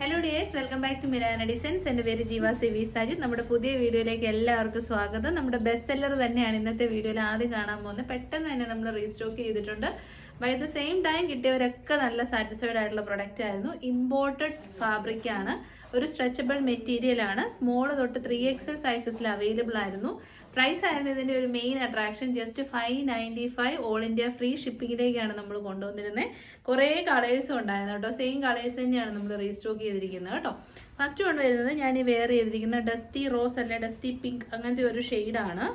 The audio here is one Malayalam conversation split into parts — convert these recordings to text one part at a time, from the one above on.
Hello dears welcome back to Mirana designs എന്റെ പേര് ജീവ സി വി സാജിത് നമ്മുടെ പുതിയ വീഡിയോയിലേക്ക് എല്ലാവർക്കും സ്വാഗതം. നമ്മുടെ ബെസ്റ്റ് സെല്ലർ തന്നെയാണ് ഇന്നത്തെ വീഡിയോയിൽ ആദ്യം കാണാൻ പോകുന്നത്. പെട്ടെന്ന് തന്നെ നമ്മൾ റീസ്റ്റോക്ക് ചെയ്തിട്ടുണ്ട്. ബൈ ദ സെയിം ടൈം കിട്ടിയവരൊക്കെ നല്ല സാറ്റിസ്ഫൈഡ് ആയിട്ടുള്ള പ്രൊഡക്റ്റ് ആയിരുന്നു. ഇമ്പോർട്ടഡ് ഫാബ്രിക് ആണ്. ഒരു സ്ട്രെച്ചബിൾ മെറ്റീരിയൽ ആണ്. സ്മോൾ തൊട്ട് ത്രീ എക്സൽ സൈസസിൽ അവൈലബിൾ ആയിരുന്നു. പ്രൈസ് ആയിരുന്നു ഇതിന്റെ ഒരു main attraction just five ninety five all India free ഷിപ്പിങ്ങിലേക്കാണ് നമ്മൾ കൊണ്ടുവന്നിരുന്നത് കുറേ കളേഴ്സും ഉണ്ടായിരുന്നു കേട്ടോ. സെയിം കളേഴ്സ് തന്നെയാണ് നമ്മൾ റീസ്റ്റോക്ക് ചെയ്തിരിക്കുന്നത് കേട്ടോ. ഫസ്റ്റ് കൊണ്ടുവരുന്നത് ഞാൻ ഈ വെയർ ചെയ്തിരിക്കുന്ന ഡസ്റ്റി റോസ് അല്ലെ ഡസ്റ്റി പിങ്ക് അങ്ങനത്തെ ഒരു ഷെയ്ഡാണ്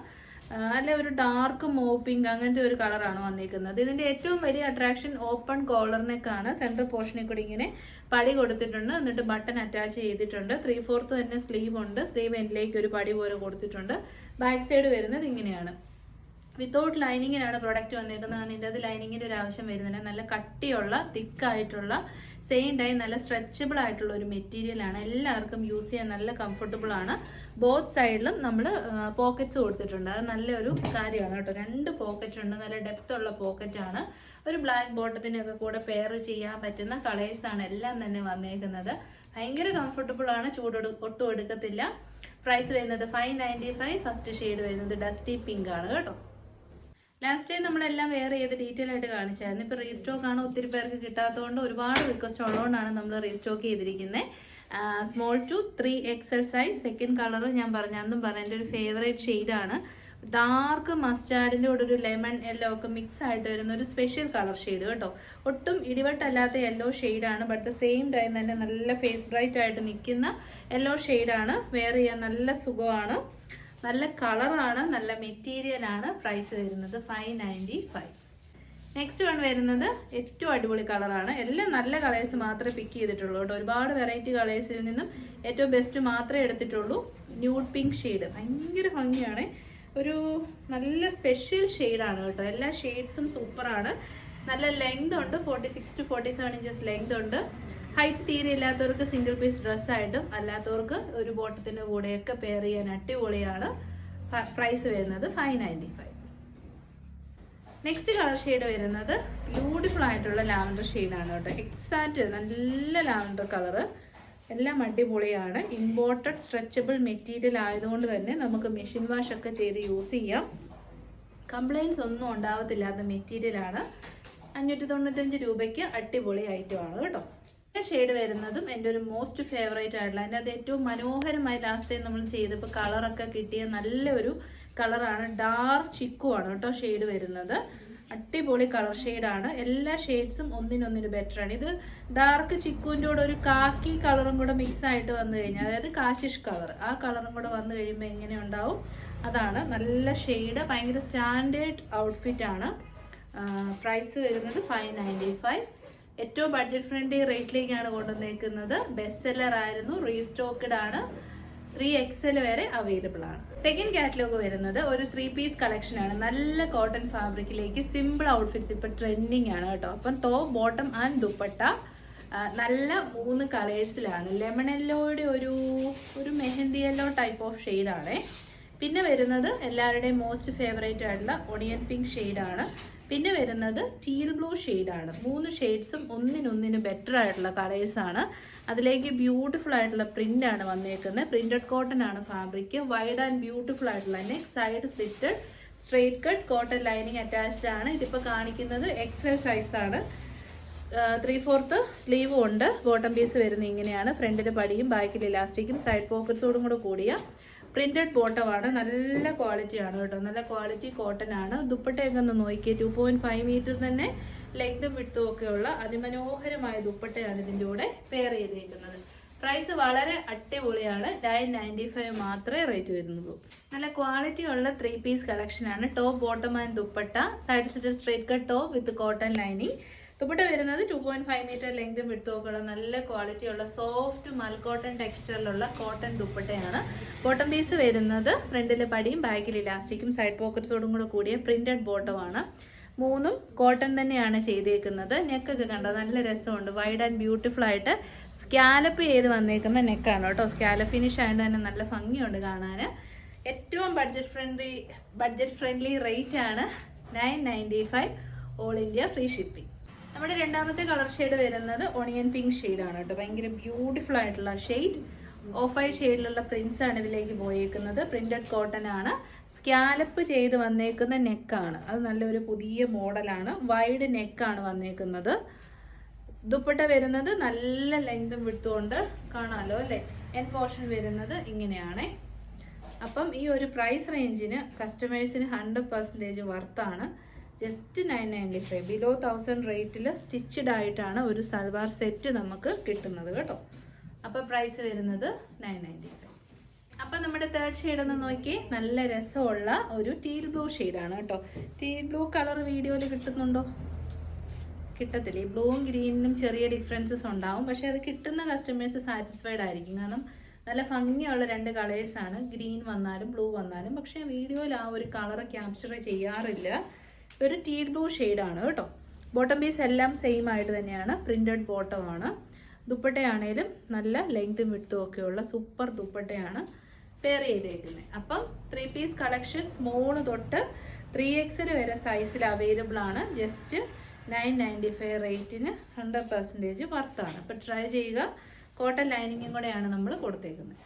അല്ലെ ഒരു ഡാർക്ക് മോ പിങ്ക് അങ്ങനത്തെ ഒരു കളറാണ് വന്നിരിക്കുന്നത് ഇതിന്റെ ഏറ്റവും വലിയ അട്രാക്ഷൻ ഓപ്പൺ കോളറിനേക്കാണ് നെക്കാണ് സെൻട്രൽ പോർഷനിൽ കൂടി ഇങ്ങനെ പടി കൊടുത്തിട്ടുണ്ട്. എന്നിട്ട് ബട്ടൺ അറ്റാച്ച് ചെയ്തിട്ടുണ്ട്. ത്രീ ഫോർത്ത് തന്നെ സ്ലീവ് ഉണ്ട്. സ്ലീവ് എൻഡിലേക്ക് ഒരു പടി പോലെ കൊടുത്തിട്ടുണ്ട്. ബാക്ക് സൈഡ് വരുന്നത് ഇങ്ങനെയാണ്. വിത്തൗട്ട് ലൈനിങ്ങിനാണ് പ്രൊഡക്റ്റ് വന്നിരിക്കുന്നത് കാരണം ഇതിന്റെ അത് ലൈനിങ്ങിന്റെ ഒരു ആവശ്യം വരുന്നില്ല. നല്ല കട്ടിയുള്ള തിക്കായിട്ടുള്ള സെയിം ടൈം നല്ല സ്ട്രെച്ചബിൾ ആയിട്ടുള്ള ഒരു മെറ്റീരിയൽ ആണ്. എല്ലാവർക്കും യൂസ് ചെയ്യാൻ നല്ല കംഫർട്ടബിൾ ആണ്. ബോത്ത് സൈഡിലും നമ്മൾ പോക്കറ്റ്സ് കൊടുത്തിട്ടുണ്ട്. അത് നല്ലൊരു കാര്യമാണ് കേട്ടോ. രണ്ട് പോക്കറ്റ് ഉണ്ട്. നല്ല ഡെപ്ത് ഉള്ള പോക്കറ്റ് ആണ്. ഒരു ബ്ലാക്ക് ബോട്ടത്തിനൊക്കെ കൂടെ പെയർ ചെയ്യാൻ പറ്റുന്ന കളേഴ്സ് ആണ് എല്ലാം തന്നെ വന്നേക്കുന്നത്. ഭയങ്കര കംഫർട്ടബിൾ ആണ്. ചൂട് ഒട്ടും എടുക്കത്തില്ല. പ്രൈസ് വരുന്നത് five ninety five first shade വരുന്നത് ഡസ്റ്റി പിങ്ക് ആണ് കേട്ടോ. ലാസ്റ്റ് ടൈം നമ്മളെല്ലാം വേറെ ചെയ്ത് ഡീറ്റെയിൽ ആയിട്ട് കാണിച്ചായിരുന്നു. ഇപ്പൊ റീസ്റ്റോക്ക് ആണ് ഒത്തിരി പേർക്ക് കിട്ടാത്തതുകൊണ്ട് ഒരുപാട് റിക്വസ്റ്റ് ഉള്ളതുകൊണ്ടാണ് നമ്മൾ റീസ്റ്റോക്ക് ചെയ്തിരിക്കുന്നത് small to three XL size second colour ഞാൻ പറഞ്ഞ. അന്നും പറഞ്ഞ. എന്റെ ഒരു ഫേവറേറ്റ് ഷെയ്ഡാണ് ഡാർക്ക് മസ്റ്റാർഡിന്റെ കൂടെ ഒരു ലെമൺ യെല്ലോ ഒക്കെ മിക്സ് ആയിട്ട് വരുന്ന ഒരു സ്പെഷ്യൽ കളർ ഷെയ്ഡ് കേട്ടോ. ഒട്ടും ഇടിവട്ടല്ലാത്ത യെല്ലോ ഷെയ്ഡാണ് ബട്ട് ദ സെയിം ടൈം തന്നെ നല്ല ഫേസ് ബ്രൈറ്റ് ആയിട്ട് നിൽക്കുന്ന യെല്ലോ ഷെയ്ഡാണ് വെയർ ചെയ്യാൻ നല്ല സുഖമാണ്. നല്ല കളറാണ് നല്ല മെറ്റീരിയൽ ആണ് പ്രൈസ് വരുന്നത് five ninety five next one വരുന്നത് ഏറ്റവും അടിപൊളി കളറാണ്. എല്ലാം നല്ല കളേഴ്സ് മാത്രമേ പിക്ക് ചെയ്തിട്ടുള്ളൂ കേട്ടോ. ഒരുപാട് വെറൈറ്റി കളേഴ്സിൽ നിന്നും ഏറ്റവും ബെസ്റ്റ് മാത്രമേ എടുത്തിട്ടുള്ളൂ. ന്യൂഡ് പിങ്ക് ഷെയ്ഡ് ഭയങ്കര ഭംഗിയാണ്. ഒരു നല്ല സ്പെഷ്യൽ ഷെയ്ഡാണ് കേട്ടോ. എല്ലാ ഷെയ്ഡ്സും സൂപ്പറാണ് നല്ല ലെങ്ത് ഉണ്ട്. Forty six to forty seven inches length ഉണ്ട്. ഹൈറ്റ് തീരെ ഇല്ലാത്തവർക്ക് സിംഗിൾ പീസ് ഡ്രസ്സായിട്ടും അല്ലാത്തവർക്ക് ഒരു ബോട്ടത്തിന്റെ കൂടെയൊക്കെ പെയർ ചെയ്യാൻ അടിപൊളിയാണ്. പ്രൈസ് വരുന്നത് five ninety five next colour shade വരുന്നത് ബ്യൂട്ടിഫുൾ ആയിട്ടുള്ള ലാവൻഡർ ഷെയ്ഡാണ് കേട്ടോ. എക്സാക്റ്റ് നല്ല ലാവൻഡർ കളറ് എല്ലാം അടിപൊളിയാണ്. ഇമ്പോർട്ടഡ് സ്ട്രെച്ചബിൾ മെറ്റീരിയൽ ആയതുകൊണ്ട് തന്നെ നമുക്ക് മെഷീൻ വാഷ് ഒക്കെ ചെയ്ത് യൂസ് ചെയ്യാം. കംപ്ലൈൻസ് ഒന്നും ഉണ്ടാവത്തില്ലാത്ത മെറ്റീരിയലാണ് അഞ്ഞൂറ്റി തൊണ്ണൂറ്റഞ്ച് രൂപയ്ക്ക് അടിപൊളി ഐറ്റമാണ് കേട്ടോ. ഷെയ്ഡ് വരുന്നതും എന്റെ ഒരു മോസ്റ്റ് ഫേവറേറ്റ് ആയിട്ടുള്ള അതിന്റെ അത് ഏറ്റവും മനോഹരമായി ലാസ്റ്റ് ടൈം നമ്മൾ ചെയ്തപ്പോൾ കളറൊക്കെ കിട്ടിയ നല്ലൊരു കളറാണ് ഡാർക്ക് ചിക്കു ആണ് കേട്ടോ ഷെയ്ഡ് വരുന്നത്. അടിപൊളി കളർ ഷെയ്ഡാണ് എല്ലാ ഷെയ്ഡ്സും ഒന്നിനൊന്നിന് ബെറ്റർ ആണ്. ഇത് ഡാർക്ക് ചിക്കുവിന്റെ കൂടെ ഒരു കാക്കി കളറും കൂടെ മിക്സ് ആയിട്ട് വന്നു കഴിഞ്ഞാൽ അതായത് കാശിഷ് കളർ ആ കളറും കൂടെ വന്നു കഴിയുമ്പോൾ എങ്ങനെ ഉണ്ടാവും? അതാണ് നല്ല ഷെയ്ഡ് ഭയങ്കര സ്റ്റാൻഡേർഡ് ഔട്ട്ഫിറ്റ് ആണ്. പ്രൈസ് വരുന്നത് ഫൈവ് നയന്റി ഫൈവ് ഏറ്റവും ബഡ്ജറ്റ് ഫ്രണ്ട്ലി റേറ്റിലേക്കാണ് കൊണ്ടുവന്നേക്കുന്നത്. ബെസ്റ്റ് സെല്ലർ ആയിരുന്നു റീസ്റ്റോക്ക്ഡ് ആണ്. ത്രീ എക്സൽ വരെ അവൈലബിൾ ആണ്. സെക്കൻഡ് കാറ്റലോഗ് വരുന്നത് ഒരു ത്രീ പീസ് കളക്ഷൻ ആണ്. നല്ല കോട്ടൺ ഫാബ്രിക്കിലേക്ക് സിമ്പിൾ ഔട്ട്ഫിറ്റ്സ് ഇപ്പൊ ട്രെൻഡിങ് ആണ് കേട്ടോ. അപ്പം ടോപ്പ് ബോട്ടം ആൻഡ് ദുപ്പട്ട നല്ല മൂന്ന് കളേഴ്സിലാണ് ലെമൺ യെല്ലോയുടെ ഒരു ഒരു മെഹന്തി യെല്ലോ ടൈപ്പ് ഓഫ് ഷെയ്ഡാണേ പിന്നെ വരുന്നത് എല്ലാവരുടെയും മോസ്റ്റ് ഫേവറേറ്റ് ആയിട്ടുള്ള ഒണിയൻ പിങ്ക് ഷെയ്ഡാണ് പിന്നെ വരുന്നത് ടീൽ ബ്ലൂ ആണ്. മൂന്ന് ഷെയ്ഡ്സും ഒന്നിനൊന്നിന് ബെറ്റർ ആയിട്ടുള്ള കളേഴ്സ് ആണ്. അതിലേക്ക് ബ്യൂട്ടിഫുൾ ആയിട്ടുള്ള പ്രിന്റ് ആണ് വന്നേക്കുന്നത്. പ്രിന്റഡ് കോട്ടൺ ആണ് ഫാബ്രിക് വൈഡ് ആൻഡ് ബ്യൂട്ടിഫുൾ ആയിട്ടുള്ള neck side slitted straight cut cotton lining attached ആണ്. ഇതിപ്പോൾ കാണിക്കുന്നത് എക്സൽ സൈസ് ആണ്. ത്രീ ഫോർത്ത് സ്ലീവും ഉണ്ട്. ബോട്ടം പീസ് വരുന്നത് ഇങ്ങനെയാണ്. ഫ്രണ്ടിൽ പടിയും ബാക്കിൽ ഇലാസ്റ്റിക്കും സൈഡ് പോക്കറ്റ്സോടും കൂടെ കൂടിയ പ്രിന്റഡ് ബോട്ടമാണ് നല്ല ക്വാളിറ്റി ആണ് കേട്ടോ. നല്ല ക്വാളിറ്റി കോട്ടൺ ആണ്. ദുപ്പട്ടയൊക്കെ ഒന്ന് നോക്കിയേ. ടു പോയിന്റ് ഫൈവ് മീറ്റർ തന്നെ ലെങ്തും വിട്ടും ഒക്കെ ഉള്ള അതിമനോഹരമായ ദുപ്പട്ടയാണ് ഇതിന്റെ കൂടെ പെയർ ചെയ്തിരിക്കുന്നത് പ്രൈസ് വളരെ അടിപൊളിയാണ്. നയൻ നയന്റി ഫൈവ് മാത്രമേ റേറ്റ് വരുന്നുള്ളൂ. നല്ല ക്വാളിറ്റി ഉള്ള ത്രീ പീസ് കളക്ഷനാണ് top bottom and dupatta side side straight cut top with cotton lining dupatta വരുന്നത് ടു പോയിന്റ് ഫൈവ് മീറ്റർ ലെങ്തും വിട്ടുമൊക്കെയുള്ള നല്ല ക്വാളിറ്റി ഉള്ള സോഫ്റ്റ് മൽക്കോട്ടൺ ടെക്സ്ചറിലുള്ള കോട്ടൺ ദുപ്പട്ടയാണ്. ബോട്ടം പീസ് വരുന്നത് ഫ്രണ്ടിൽ പടിയും ബാക്കിൽ ഇലാസ്റ്റിക്കും സൈഡ് പോക്കറ്റ്സോടും കൂടെ കൂടിയ പ്രിന്റഡ് ബോട്ടമാണ് മൂന്നും കോട്ടൺ തന്നെയാണ് ചെയ്തേക്കുന്നത്. നെക്കൊക്കെ കണ്ടോ? നല്ല രസമുണ്ട്. വൈഡ് ആൻഡ് ബ്യൂട്ടിഫുൾ ആയിട്ട് സ്കാലപ്പ് ചെയ്ത് വന്നേക്കുന്ന നെക്കാണ് കേട്ടോ. സ്കാലപ്പ് ഫിനിഷ് ആയതുകൊണ്ട് തന്നെ നല്ല ഭംഗിയുണ്ട് കാണാൻ ഏറ്റവും budget friendly budget friendly rate ആണ് nine ninety five all India free shipping നമ്മുടെ രണ്ടാമത്തെ കളർ ഷെയ്ഡ് വരുന്നത് ഓണിയൻ പിങ്ക് ആണ് കേട്ടോ. ഭയങ്കര ബ്യൂട്ടിഫുൾ ആയിട്ടുള്ള ഷെയ്ഡ് ഓഫ് ഐ ഷെയ്ഡിലുള്ള പ്രിന്റ്സ് ആണ് ഇതിലേക്ക് പോയേക്കുന്നത്. പ്രിന്റഡ് കോട്ടൺ ആണ്. സ്കാലപ്പ് ചെയ്ത് വന്നേക്കുന്ന നെക്കാണ് അത് നല്ലൊരു പുതിയ മോഡലാണ് വൈഡ് നെക്കാണ് വന്നേക്കുന്നത്. ദുപ്പട്ട വരുന്നത് നല്ല ലെങ്തും വിട്ടുകൊണ്ട് കാണാമല്ലോ അല്ലെ? എൻ പോർഷൻ വരുന്നത് ഇങ്ങനെയാണ്. അപ്പം ഈ ഒരു പ്രൈസ് റേഞ്ചിന് കസ്റ്റമേഴ്സിന് hundred percentage വർത്താണ് just nine ninety five below thousand റേറ്റിൽ സ്റ്റിച്ചഡ് ആയിട്ടാണ് ഒരു സൽവാർ സെറ്റ് നമുക്ക് കിട്ടുന്നത് കേട്ടോ. അപ്പോൾ പ്രൈസ് വരുന്നത് നയൻ നയന്റി ഫൈവ് അപ്പം നമ്മുടെ തേർഡ് ഷെയ്ഡ് ഒന്ന് നോക്കി നല്ല രസമുള്ള ഒരു ടീൽ ബ്ലൂ ഷെയ്ഡാണ് കേട്ടോ. ടീൽ ബ്ലൂ കളർ വീഡിയോയിൽ കിട്ടുന്നുണ്ടോ? കിട്ടത്തില്ല. ഈ ബ്ലൂവും ഗ്രീനിനും ചെറിയ ഡിഫറൻസസ് ഉണ്ടാവും. പക്ഷെ അത് കിട്ടുന്ന കസ്റ്റമേഴ്സ് സാറ്റിസ്ഫൈഡ് ആയിരിക്കും. കാരണം നല്ല ഭംഗിയുള്ള രണ്ട് കളേഴ്സാണ് ഗ്രീൻ വന്നാലും ബ്ലൂ വന്നാലും. പക്ഷേ വീഡിയോയിൽ ആ ഒരു കളർ ക്യാപ്ചർ ചെയ്യാറില്ല. ഒരു ടീ ബ്ലൂ ആണ് കേട്ടോ. ബോട്ടം പീസ് എല്ലാം സെയിം ആയിട്ട് തന്നെയാണ്. പ്രിന്റഡ് ബോട്ടം ആണ്. ദുപ്പട്ടയാണേലും നല്ല ലെങ്തും വിട്ടും ഒക്കെയുള്ള സൂപ്പർ ദുപ്പട്ടയാണ് പെയർ ചെയ്തേക്കുന്നത് അപ്പം ത്രീ പീസ് കളക്ഷൻ സ്മോൾ തൊട്ട് ത്രീ എക്സിൽ വരെ സൈസിൽ അവൈലബിൾ ആണ്. ജസ്റ്റ് നയൻ നയന്റി ഫൈവ് റേറ്റിന് ഹൺഡ്രഡ് പെർസെന്റേജ് വർത്താണ് അപ്പം ട്രൈ ചെയ്യുക. കോട്ടൺ ലൈനിങ്ങും കൂടെയാണ് നമ്മൾ കൊടുത്തേക്കുന്നത്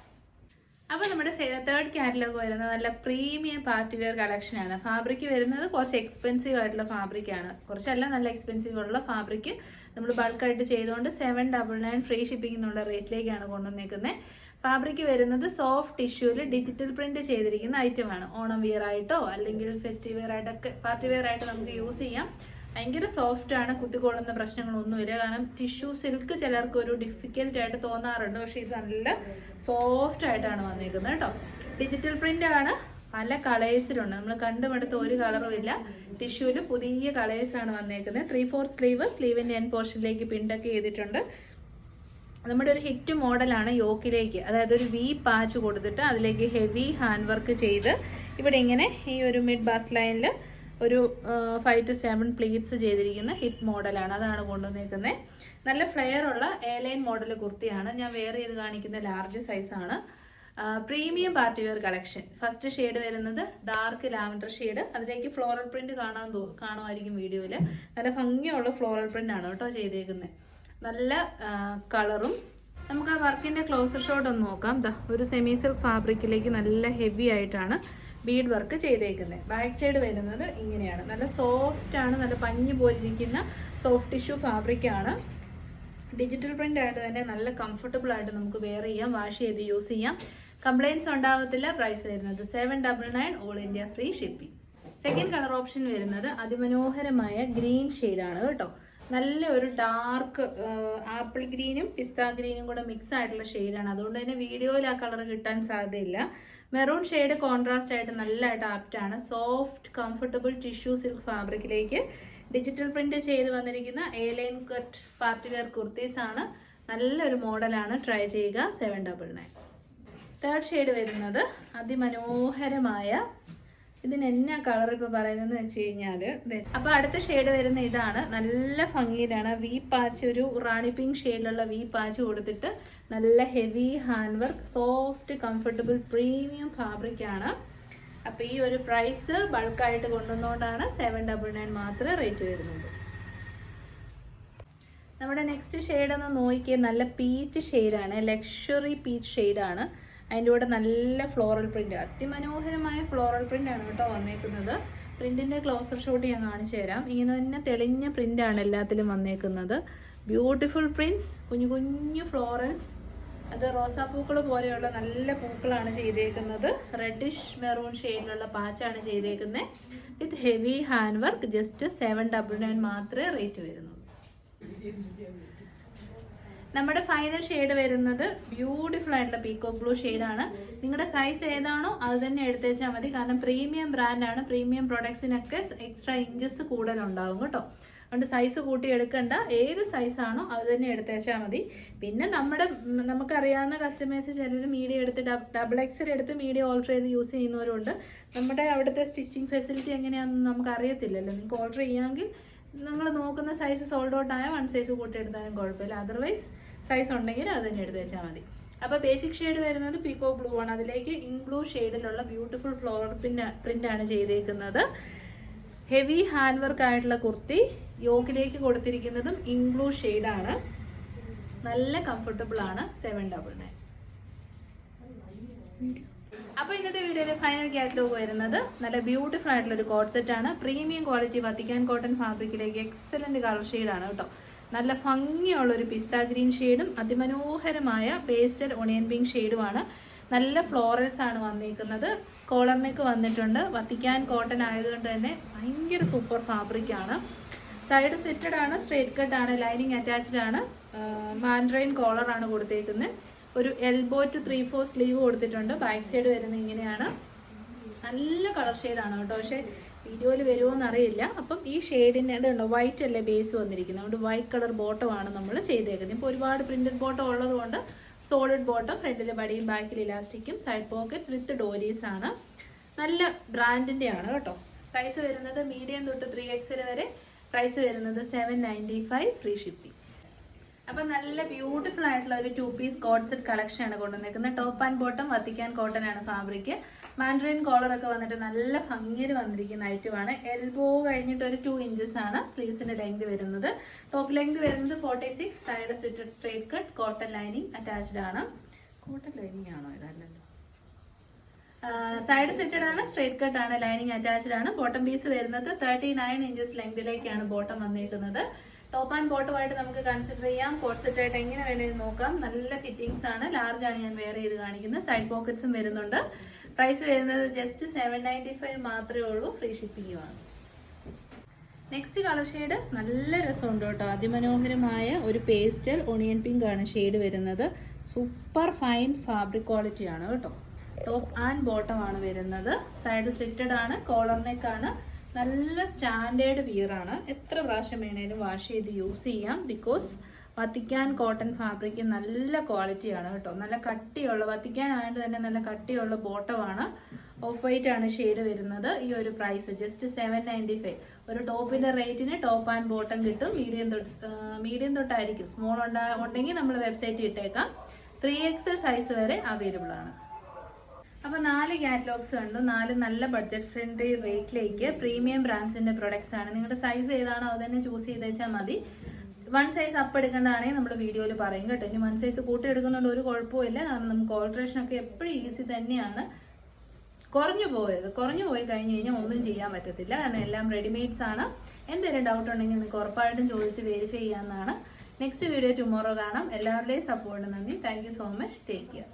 അപ്പോൾ നമ്മുടെ തേർഡ് കാറ്റലോഗ് വരുന്നത് നല്ല പ്രീമിയം പാർട്ടി വെയർ കളക്ഷൻ ആണ്. ഫാബ്രിക് വരുന്നത് കുറച്ച് എക്സ്പെൻസീവ് ആയിട്ടുള്ള ഫാബ്രിക് ആണ്. കുറച്ചല്ല നല്ല എക്സ്പെൻസീവ് ഉള്ള ഫാബ്രിക് നമ്മൾ ബൾക്കായിട്ട് ചെയ്തുകൊണ്ട് seven double nine free shipping എന്നുള്ള റേറ്റിലേക്കാണ് കൊണ്ടുവന്നേക്കുന്നത് ഫാബ്രിക് വരുന്നത് സോഫ്റ്റ് ടിഷ്യൂവിൽ ഡിജിറ്റൽ പ്രിന്റ് ചെയ്തിരിക്കുന്ന ഐറ്റം ആണ്. ഓണം വിയർ ആയിട്ടോ അല്ലെങ്കിൽ ഫെസ്റ്റിവെയർ വെയർ ആയിട്ടൊക്കെ പാർട്ടി വെയർ ആയിട്ട് നമുക്ക് യൂസ് ചെയ്യാം. ഭയങ്കര സോഫ്റ്റ് ആണ് കുത്തിക്കൊള്ളുന്ന പ്രശ്നങ്ങളൊന്നുമില്ല കാരണം ടിഷ്യൂ സിൽക്ക് ചിലർക്ക് ഒരു ഡിഫിക്കൽട്ട് ആയിട്ട് തോന്നാറുണ്ട്. പക്ഷെ ഇത് നല്ല സോഫ്റ്റ് ആയിട്ടാണ് വന്നേക്കുന്നത് കേട്ടോ. ഡിജിറ്റൽ പ്രിന്റ് ആണ്. പല കളേഴ്സിലുണ്ട് നമ്മൾ കണ്ടുമെടുത്ത ഒരു കളറും ഇല്ല. ടിഷ്യൂൽ പുതിയ കളേഴ്സ് ആണ് വന്നേക്കുന്നത്. ത്രീ ഫോർ സ്ലീവ് സ്ലീവിന്റെ എൻ പോർഷനിലേക്ക് പിണ്ടൊക്കെ ചെയ്തിട്ടുണ്ട്. നമ്മുടെ ഒരു ഹിറ്റ് മോഡലാണ് യോക്കിലേക്ക്. അതായത് ഒരു വി പാച്ച് കൊടുത്തിട്ട് അതിലേക്ക് ഹെവി ഹാൻഡ് വർക്ക് ചെയ്ത് ഇവിടെ ഇങ്ങനെ ഈ ഒരു മിഡ് ബാസ് ലൈനിൽ ഒരു ഫൈവ് ടു സെവൻ പ്ലീറ്റ്സ് ചെയ്തിരിക്കുന്ന ഹിറ്റ് മോഡലാണ് അതാണ് കൊണ്ടുവന്നിരിക്കുന്നത് നല്ല ഫ്ലെയർ ഉള്ള എ ലൈൻ മോഡൽ കുർത്തിയാണ്. ഞാൻ വേറെ ചെയ്ത് കാണിക്കുന്ന ലാർജ് സൈസാണ് premium party wear collection first shade വരുന്നത് ഡാർക്ക് ലാവൻഡർ ഷെയ്ഡ് അതിലേക്ക് ഫ്ലോറൽ പ്രിന്റ് കാണാൻ കാണുമായിരിക്കും വീഡിയോയിൽ നല്ല ഭംഗിയുള്ള ഫ്ലോറൽ പ്രിന്റ് ആണ് കേട്ടോ ചെയ്തേക്കുന്നത് നല്ല കളറും നമുക്ക് ആ വർക്കിന്റെ ക്ലോസർ ഷോട്ട് ഒന്ന് നോക്കാം. ഒരു സെമി സിൽക്ക് ഫാബ്രിക്കിലേക്ക് നല്ല ഹെവി ആയിട്ടാണ് ബീഡ് വർക്ക് ചെയ്തേക്കുന്നത് ബാക്ക് സൈഡ് വരുന്നത് ഇങ്ങനെയാണ്. നല്ല സോഫ്റ്റ് ആണ് നല്ല പഞ്ഞു പോലിരിക്കുന്ന സോഫ്റ്റ് ടിഷ്യൂ ഫാബ്രിക് ആണ്. ഡിജിറ്റൽ പ്രിന്റ് ആയിട്ട് തന്നെ നല്ല കംഫർട്ടബിൾ ആയിട്ട് നമുക്ക് വെയർ ചെയ്യാം വാഷ് ചെയ്ത് യൂസ് ചെയ്യാം. കംപ്ലൈൻസ് ഉണ്ടാവത്തില്ല പ്രൈസ് വരുന്നത് seven double nine all India free shipping second colour option വരുന്നത് അതിമനോഹരമായ ഗ്രീൻ ആണ് കേട്ടോ. നല്ല ഒരു ഡാർക്ക് ആപ്പിൾ ഗ്രീനും പിസ്ത ഗ്രീനും കൂടെ മിക്സ് ആയിട്ടുള്ള ഷെയ്ഡാണ് അതുകൊണ്ട് തന്നെ വീഡിയോയിൽ ആ കളർ കിട്ടാൻ സാധ്യതയില്ല. മെറൂൺ ഷെയ്ഡ് കോൺട്രാസ്റ്റ് ആയിട്ട് നല്ലതായിട്ട് ആപ്റ്റ് ആണ്. സോഫ്റ്റ് കംഫർട്ടബിൾ ടിഷ്യൂ സിൽക്ക് ഫാബ്രിക്കിലേക്ക് ഡിജിറ്റൽ പ്രിന്റ് ചെയ്ത് വന്നിരിക്കുന്ന A line cut party wear kurtis ആണ്. നല്ലൊരു മോഡലാണ് ട്രൈ ചെയ്യുക. Seven double nine third shade വരുന്നത് അതിമനോഹരമായ ഇതിന് എന്നാ കളർ ഇപ്പൊ പറയുന്നതെന്ന് വെച്ച് കഴിഞ്ഞാൽ. അപ്പൊ അടുത്ത ഷെയ്ഡ് വരുന്ന ഇതാണ്. നല്ല ഭംഗിയിലാണ്. വി പാച്ച് ഒരു റാണി പിങ്ക് ഷെയ്ഡിലുള്ള വി പാച്ച് കൊടുത്തിട്ട് നല്ല heavy hand work soft comfortable premium fabric ആണ്. അപ്പൊ ഈ ഒരു പ്രൈസ് ബൾക്കായിട്ട് കൊണ്ടുവന്നുകൊണ്ടാണ് സെവൻ ഡബിൾ നയൻ മാത്രമേ റേറ്റ് വരുന്നത്. നമ്മുടെ നെക്സ്റ്റ് ഷെയ്ഡ് ഒന്ന് നോക്കിയേ നല്ല പീച്ച് ഷെയ്ഡാണ് ലക്ഷറി പീച്ച് ഷെയ്ഡാണ് അതിന്റെ കൂടെ നല്ല ഫ്ലോറൽ പ്രിന്റ് അതിമനോഹരമായ ഫ്ലോറൽ പ്രിന്റ് ആണ് കേട്ടോ വന്നേക്കുന്നത്. പ്രിന്റിന്റെ ക്ലോസർ ഷോട്ട് ഞാൻ കാണിച്ചു തരാം. ഇങ്ങനെ തന്നെ തെളിഞ്ഞ പ്രിന്റ് ആണ് എല്ലാത്തിലും വന്നേക്കുന്നത്. ബ്യൂട്ടിഫുൾ പ്രിന്റ്സ് കുഞ്ഞു കുഞ്ഞു ഫ്ലോറൽസ് അത് റോസാപ്പൂക്കൾ പോലെയുള്ള നല്ല പൂക്കളാണ് ചെയ്തേക്കുന്നത്. റെഡിഷ് മെറൂൺ ഷെയ്ഡിലുള്ള പാച്ചാണ് ചെയ്തേക്കുന്നത്. With heavy hand work just seven double nine മാത്രമേ റേറ്റ് വരുന്നുള്ളൂ. നമ്മുടെ ഫൈനൽ ഷെയ്ഡ് വരുന്നത് ബ്യൂട്ടിഫുൾ ആയിട്ടുള്ള പീക്കോ ബ്ലൂ ആണ്. നിങ്ങളുടെ സൈസ് ഏതാണോ അത് തന്നെ എടുത്തേച്ചാൽ മതി. കാരണം പ്രീമിയം ബ്രാൻഡാണ് പ്രീമിയം പ്രൊഡക്ട്സിനൊക്കെ എക്സ്ട്രാ ഇഞ്ചസ് കൂടുതലുണ്ടാവും കേട്ടോ. അതുകൊണ്ട് സൈസ് കൂട്ടി എടുക്കണ്ട. ഏത് സൈസാണോ അത് തന്നെ എടുത്തേച്ചാൽ മതി. പിന്നെ നമ്മുടെ നമുക്കറിയാവുന്ന കസ്റ്റമേഴ്സ് ചിലർ മീഡിയ എടുത്ത് ഡബിൾ എക്സൽ എടുത്ത് മീഡിയ ഓൾട്ടർ ചെയ്ത് യൂസ് ചെയ്യുന്നവരുണ്ട്. നമ്മുടെ അവിടുത്തെ സ്റ്റിച്ചിങ് ഫെസിലിറ്റി എങ്ങനെയാണെന്ന് നമുക്ക് അറിയത്തില്ലല്ലോ നിങ്ങൾക്ക് ഓൾട്ടർ ചെയ്യാമെങ്കിൽ നിങ്ങൾ നോക്കുന്ന സൈസ് സോൾഡ് ഔട്ട് ആയ വൺ സൈസ് കൂട്ടി എടുത്താലും കുഴപ്പമില്ല. അതർവൈസ് സൈസ് ഉണ്ടെങ്കിൽ അത് തന്നെ എടുത്ത് വെച്ചാൽ മതി. അപ്പോൾ ബേസിക് ഷെയ്ഡ് വരുന്നത് പീക്കോ ബ്ലൂ ആണ്. അതിലേക്ക് ഇൻ ബ്ലൂ ഷെയ്ഡിലുള്ള ബ്യൂട്ടിഫുൾ ഫ്ലോർ പ്രിന്റ് ആണ് ചെയ്തേക്കുന്നത്. ഹെവി ഹാൻഡ് വർക്ക് ആയിട്ടുള്ള കുർത്തി യോക്കിലേക്ക് കൊടുത്തിരിക്കുന്നതും ഇംഗ്ലൂ ആണ്. നല്ല കംഫർട്ടബിൾ ആണ്. സെവൻ ഡബിൾ നയൻ അപ്പൊ ഇന്നത്തെ വീഡിയോയിലെ ഫൈനൽ കാറ്റലോഗ് വരുന്നത് നല്ല ബ്യൂട്ടിഫുൾ ആയിട്ടുള്ള ഒരു കോഡ് സെറ്റ് ആണ്. പ്രീമിയം ക്വാളിറ്റി വത്തിക്കാൻ കോട്ടൺ ഫാബ്രിക്കിലേക്ക് എക്സലന്റ് കളർ ആണ് കേട്ടോ. നല്ല ഭംഗിയുള്ള ഒരു പിസ്ത ഗ്രീൻ ഷെയ്ഡും അതിമനോഹരമായ പേസ്റ്റൽ ഒണിയൻ പിങ്ക് ഷെയ്ഡുമാണ് നല്ല ഫ്ലോറൽസ് ആണ് വന്നിരിക്കുന്നത് കോളർ നെക്ക് വന്നിട്ടുണ്ട്. വത്തിക്കാൻ കോട്ടൺ ആയതുകൊണ്ട് തന്നെ ഭയങ്കര സൂപ്പർ ഫാബ്രിക് ആണ്. സൈഡ് സെറ്റഡ് ആണ് സ്ട്രേറ്റ് കട്ട് ആണ് ലൈനിങ് അറ്റാച്ച്ഡ് ആണ്. മാൻഡ്രൈൻ കോളർ ആണ് കൊടുത്തേക്കുന്നത്. ഒരു elbow to three four sleeve കൊടുത്തിട്ടുണ്ട്. ബാക്ക് സൈഡ് വരുന്നത് ഇങ്ങനെയാണ്. നല്ല കളർ ആണ് കേട്ടോ. പക്ഷേ വീഡിയോയിൽ വരുമോ എന്നറിയില്ല. അപ്പം ഈ ഷെയ്ഡിന് എന്തുണ്ടോ വൈറ്റ് അല്ലേ ബേസ് വന്നിരിക്കുന്നത്. അതുകൊണ്ട് വൈറ്റ് കളർ ബോട്ടമാണ് നമ്മൾ ചെയ്തേക്കുന്നത്. ഇപ്പോൾ ഒരുപാട് പ്രിന്റഡ് ബോട്ടം ഉള്ളതുകൊണ്ട് സോളിഡ് ബോട്ടം ഫ്രണ്ടിൽ ബടിയും ബാക്കിൽ ഇലാസ്റ്റിക്കും സൈഡ് പോക്കറ്റ്സ് വിത്ത് ഡോരീസ് ആണ്. നല്ല ബ്രാൻഡിന്റെ ആണ് കേട്ടോ. സൈസ് വരുന്നത് മീഡിയം തൊട്ട് ത്രീ എക്സിൽ വരെ. പ്രൈസ് വരുന്നത് seven ninety five free shipping അപ്പൊ നല്ല ബ്യൂട്ടിഫുൾ ആയിട്ടുള്ള ഒരു two piece coord set collection ആണ് കൊണ്ടുവന്നിരിക്കുന്നത് top and bottom Vatican cotton ആണ് ഫാബ്രിക് മാൻഡ്രിൻ കോളർ ഒക്കെ വന്നിട്ട് നല്ല ഭംഗിയിൽ വന്നിരിക്കുന്ന ഐറ്റമാണ് എൽബോ കഴിഞ്ഞിട്ട് ഒരു ടു ഇഞ്ചസ് ആണ് സ്ലീവ്സിന്റെ ലെങ്ത് വരുന്നത്. ടോപ്പ് ലെങ്ത് വരുന്നത് forty six side slitted straight cut cotton lining attached ആണ്. കോട്ടൺ ലൈനിങ് ആണോ ഇതല്ലല്ലോ? സൈഡ് സെറ്റഡ് ആണ് സ്ട്രേറ്റ് കട്ട് ആണ് ലൈനിങ് അറ്റാച്ച്ഡ് ആണ്. ബോട്ടം പീസ് വരുന്നത് തേർട്ടി നയൻ ഇഞ്ചസ് ലെങ്തിലേക്കാണ് ബോട്ടം വന്നിരിക്കുന്നത് ടോപ്പ് ആൻഡ് ബോട്ടം ആയിട്ട് നമുക്ക് കൺസിഡർ ചെയ്യാം. കോട്ട് സെറ്റ് ആയിട്ട് എങ്ങനെ വേണമെങ്കിൽ നോക്കാം. നല്ല ഫിറ്റിംഗ്സ് ആണ്. ലാർജ് ആണ് ഞാൻ വേറെ ചെയ്ത് കാണിക്കുന്നത്. സൈഡ് പോക്കറ്റ്സും വരുന്നുണ്ട്. പ്രൈസ് വരുന്നത് ജസ്റ്റ് സെവൻ നയന്റി ഫൈവ് മാത്രമേ ഉള്ളൂ. ഫ്രീ ഷിപ്പിംഗുമാണ് നെക്സ്റ്റ് കളർ ഷെയ്ഡ് നല്ല രസമുണ്ട് കേട്ടോ. അതിമനോഹരമായ ഒരു പേസ്റ്റൽ ഒണിയൻ പിങ്ക് ആണ് ഷെയ്ഡ് വരുന്നത്. സൂപ്പർ ഫൈൻ ഫാബ്രിക് ക്വാളിറ്റി ആണ് കേട്ടോ. ടോപ്പ് ആൻഡ് ബോട്ടം ആണ് വരുന്നത്. സൈഡ് സ്ലിറ്റഡ് ആണ്. കോളർ നെക്ക് ആണ്. നല്ല സ്റ്റാൻഡേർഡ് വിയറാണ് എത്ര പ്രാവശ്യം വേണേലും വാഷ് ചെയ്ത് യൂസ് ചെയ്യാം. ബിക്കോസ് വത്തിക്കാൻ കോട്ടൺ ഫാബ്രിക് നല്ല ക്വാളിറ്റി ആണ് കേട്ടോ. നല്ല കട്ടിയുള്ള വത്തിക്കാൻ ആയതുകൊണ്ട് തന്നെ നല്ല കട്ടിയുള്ള ബോട്ടമാണ് ഓഫ് വൈറ്റ് ആണ് ഷെയ്ഡ് വരുന്നത്. ഈ ഒരു price just seven ninety five ഒരു ടോപ്പിന്റെ റേറ്റിന് ടോപ്പ് ആൻഡ് ബോട്ടം കിട്ടും. മീഡിയം തൊട്ട് മീഡിയം തൊട്ടായിരിക്കും. സ്മോൾ ഉണ്ടാ ഉണ്ടെങ്കിൽ നമ്മൾ വെബ്സൈറ്റിൽ ഇട്ടേക്കാം. ത്രീ എക്സൽ സൈസ് വരെ അവൈലബിൾ ആണ്. അപ്പൊ നാല് കാറ്റലോഗ്സ് കണ്ടു. നാല് നല്ല ബഡ്ജറ്റ് ഫ്രണ്ട്ലി റേറ്റിലേക്ക് പ്രീമിയം ബ്രാൻഡ്സിന്റെ പ്രൊഡക്ട്സ് ആണ്. നിങ്ങളുടെ സൈസ് ഏതാണോ അത് തന്നെ ചൂസ് ചെയ്ത് വെച്ചാൽ മതി. വൺ സൈസ് അപ്പ് എടുക്കേണ്ടതാണെങ്കിൽ നമ്മൾ വീഡിയോയിൽ പറയും കേട്ടോ. ഇനി വൺ സൈസ് കൂട്ടി എടുക്കുന്നുണ്ട് ഒരു കുഴപ്പമില്ല കാരണം നമുക്ക് ഓൾട്രേഷൻ ഒക്കെ എപ്പോഴും ഈസി തന്നെയാണ്. കുറഞ്ഞു പോയത്. കുറഞ്ഞു പോയി കഴിഞ്ഞ് കഴിഞ്ഞാൽ ഒന്നും ചെയ്യാൻ പറ്റത്തില്ല. കാരണം എല്ലാം റെഡിമെയ്ഡ്സ് ആണ്. എന്തെങ്കിലും ഡൗട്ട് ഉണ്ടെങ്കിൽ നിങ്ങൾക്ക് ഉറപ്പായിട്ടും ചോദിച്ച് വെരിഫൈ ചെയ്യാവുന്നതാണ്. നെക്സ്റ്റ് വീഡിയോ ടുമോറോ കാണാം. എല്ലാവരുടെയും സപ്പോർട്ട് നന്ദി. Thank so much take care